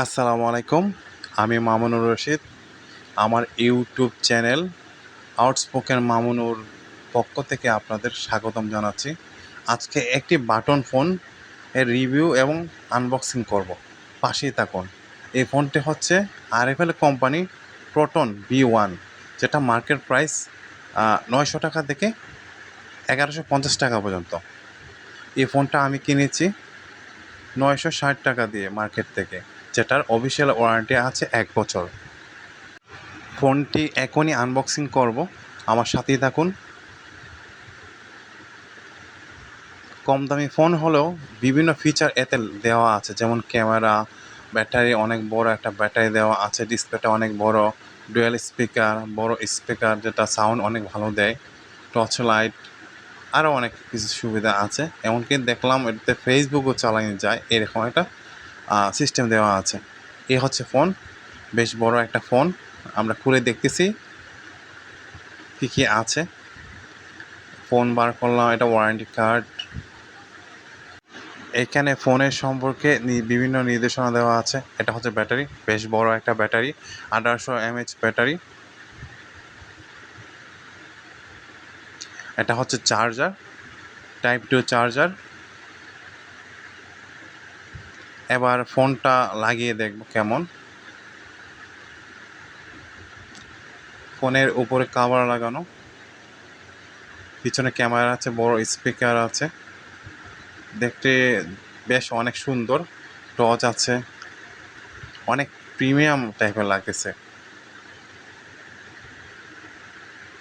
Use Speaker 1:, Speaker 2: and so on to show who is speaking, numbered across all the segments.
Speaker 1: আসসালামু আলাইকুম। আমি মামুনুর রশিদ। আমার ইউটিউব চ্যানেল আউটস্পোকেন মামুনুর পক্ষ থেকে আপনাদের স্বাগতম জানাচ্ছি। আজকে একটি বাটন ফোন এর রিভিউ এবং আনবক্সিং করব। পাশেই থাকুন। এই ফোনটি হচ্ছে RFL company Proton B one, যেটা মার্কেট প্রাইস নয়শো টাকা থেকে এগারোশো পঞ্চাশ টাকা পর্যন্ত। এই ফোনটা আমি কিনেছি নয়শো ষাট টাকা দিয়ে মার্কেট থেকে। যেটার অফিসিয়াল ওয়ারেন্টি আছে এক বছর। ফোনটি এখনই আনবক্সিং করব। আমার সাথেই থাকুন। কম দামি ফোন হলেও বিভিন্ন ফিচার এতে দেওয়া আছে, যেমন ক্যামেরা, ব্যাটারি অনেক বড় একটা ব্যাটারি দেওয়া আছে ডিসপ্লেটা অনেক বড় ডুয়েল স্পিকার বড় স্পিকার যেটা সাউন্ড অনেক ভালো দেয় টর্চ লাইট আরও অনেক কিছু সুবিধা আছে। এমনকি দেখলাম এটাতে ফেসবুকও চালানো যায়, এরকম একটা সিস্টেম দেওয়া আছে। এ হচ্ছে ফোন বেশ বড় একটা ফোন আমরা খুলে দেখতেছি কী কী আছে। ফোন বার করলাম, এটা ওয়ারেন্টি কার্ড এখানে ফোনের সম্পর্কে বিভিন্ন নির্দেশনা দেওয়া আছে। এটা হচ্ছে ব্যাটারি। বেশ বড় একটা ব্যাটারি। আঠারোশো এমএইচ ব্যাটারি। এটা হচ্ছে চার্জার টাইপ টু চার্জার এবার ফোনটা লাগিয়ে দেখব কেমন। ফোনের উপরে কাভার লাগানো। পিছনে ক্যামেরা আছে, বড় স্পিকার আছে। দেখতে বেশ অনেক সুন্দর টচ আছে। অনেক প্রিমিয়াম টাইপের লাগতেছে।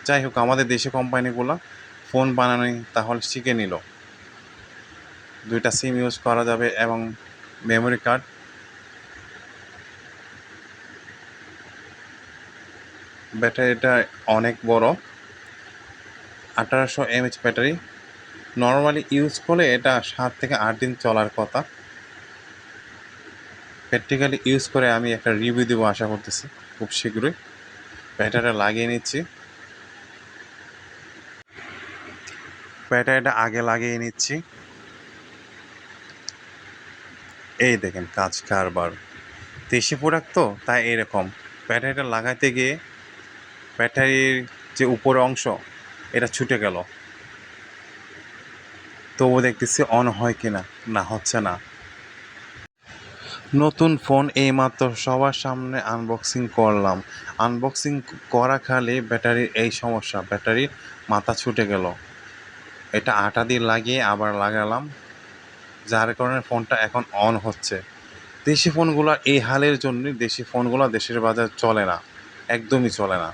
Speaker 1: যাই হোক, আমাদের দেশে কোম্পানিগুলো ফোন বানানোই তাহলে শিখে নিল। দুইটা সিম ইউজ করা যাবে এবং মেমোরি কার্ড ব্যাটারিটা অনেক বড়। আঠারোশো এমএইচ ব্যাটারি নর্মালি ইউজ করলে এটা সাত থেকে আট দিন চলার কথা। প্র্যাকটিক্যালি ইউজ করে আমি একটা রিভিউ দেবো আশা করতেছি, খুব শীঘ্রই। ব্যাটারিটা লাগিয়ে নিচ্ছি। ব্যাটারিটা আগে লাগিয়ে নিচ্ছি। এই দেখেন কাজ কারবার। দেশি প্রোডাক্ট তো, তাই এরকম। ব্যাটারিটা লাগাইতে গিয়ে ব্যাটারির যে উপরের অংশ, এটা ছুটে গেল। তবু দেখতেছি অন হয় কিনা, না হচ্ছে না। নতুন ফোন এইমাত্র সবার সামনে আনবক্সিং করলাম। আনবক্সিং করা খালি ব্যাটারির এই সমস্যা, ব্যাটারির মাথা ছুটে গেল। এটা আটা দিয়ে লাগিয়ে আবার লাগালাম। যার কারণে ফোনটা এখন অন হচ্ছে। দেশি ফোনগুলো এই হালের জন্য দেশি ফোনগুলো দেশের বাজার চলে না, একদমই চলে না।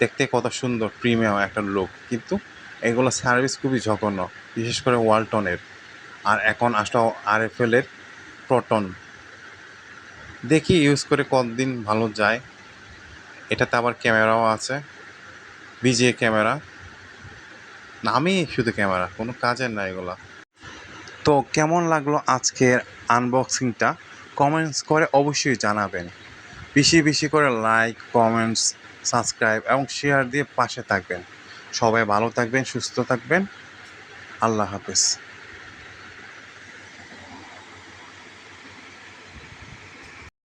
Speaker 1: দেখতে কত সুন্দর প্রিমিয়াম একটা লুক কিন্তু এগুলো সার্ভিস খুবই জঘন্য, বিশেষ করে ওয়ালটনের আর এখন আসলো আর এফ এলের প্রটন দেখি ইউজ করে কতদিন ভালো যায়। এটাতে আবার ক্যামেরাও আছে, বিজিএ ক্যামেরা। নামই শুধু ক্যামেরা, কোনো কাজের না এগুলা। তো কেমন লাগল আজকের আনবক্সিংটা কমেন্টস করে অবশ্যই জানাবেন। বেশি বেশি করে লাইক কমেন্টস সাবস্ক্রাইব এবং শেয়ার দিয়ে পাশে থাকবেন। সবাই ভালো থাকবেন, সুস্থ থাকবেন। আল্লাহ হাফেজ।